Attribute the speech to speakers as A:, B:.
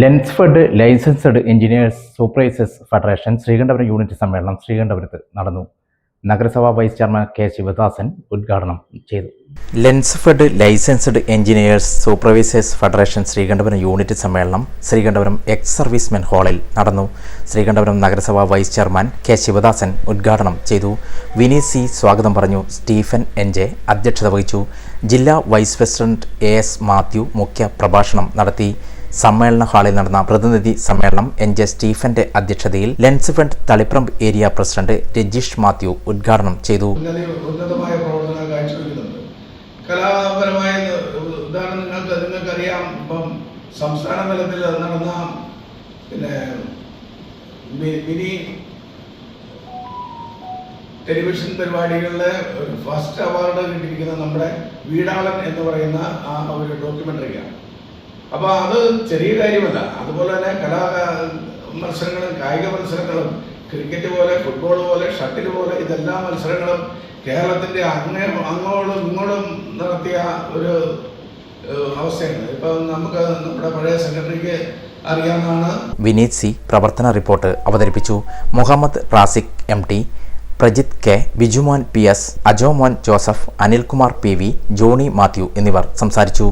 A: Lensfed licensed engineers supervisors federation Sreekandapuram unit സമ്മേളനം ശ്രീകണ്ഠപുരത്ത് നടന്നു. നഗരസഭാ വൈസ് ചെയർമാൻ കെ ശിവദാസൻ ഉദ്ഘാടനം ചെയ്തു. Lensfed licensed engineers supervisors federation Sreekandapuram unit സമ്മേളനം ശ്രീകണ്ഠപുരം എക്സ് സർവീസ്മെൻ ഹാളിൽ നടന്നു. ശ്രീകണ്ഠപുരം നഗരസഭാ വൈസ് ചെയർമാൻ കെ ശിവദാസൻ ഉദ്ഘാടനം ചെയ്തു. വിനി സി സ്വാഗതം പറഞ്ഞു. സ്റ്റീഫൻ എൻ ജെ അധ്യക്ഷത വഹിച്ചു. ജില്ലാ vice president A S Mathew മുഖ്യ പ്രഭാഷണം നടത്തി. സമ്മേളന ഹാളിൽ നടന്ന പ്രതിനിധി സമ്മേളനം എൻ ജെ സ്റ്റീഫന്റെ അധ്യക്ഷതയിൽ lens fund area president Rajeesh Mathew ഉദ്ഘാടനം ചെയ്തു.
B: കലാപരമായ ഉദാഹരണം നിങ്ങൾക്ക് നിങ്ങൾക്കറിയാം. ഇപ്പം സംസ്ഥാന തലത്തിൽ നടന്ന പിന്നെ മിനി ടെലിവിഷൻ പരിപാടികളിലെ ഒരു ഫസ്റ്റ് അവാർഡ് കിട്ടിയിരിക്കുന്ന നമ്മുടെ വീടാളൻ എന്ന് പറയുന്ന ആ ഒരു ഡോക്യുമെന്ററിയാണ്. അപ്പോൾ അത് ചെറിയ കാര്യമല്ല. അതുപോലെ തന്നെ കലാ മത്സരങ്ങളും കായിക മത്സരങ്ങളും ക്രിക്കറ്റ് പോലെ ഫുട്ബോൾ പോലെ ഷട്ടിൽ പോലെ ഇതെല്ലാ മത്സരങ്ങളും കേരളത്തിന്റെ അങ്ങേ അങ്ങോട്ടും ഇങ്ങോട്ടും നടത്തിയ ഒരു അവസ്ഥയാണ് ഇപ്പം നമുക്ക് നമ്മുടെ പഴയ സെക്രട്ടറിക്ക് അറിയാവുന്നതാണ്
A: വിനീത് സി പ്രവർത്തന റിപ്പോർട്ട് അവതരിപ്പിച്ചു. Muhammad Raziq M T Prajith K Bijumon P S Ajomon Joseph Anilkumar P V Johny Mathew എന്നിവർ സംസാരിച്ചു.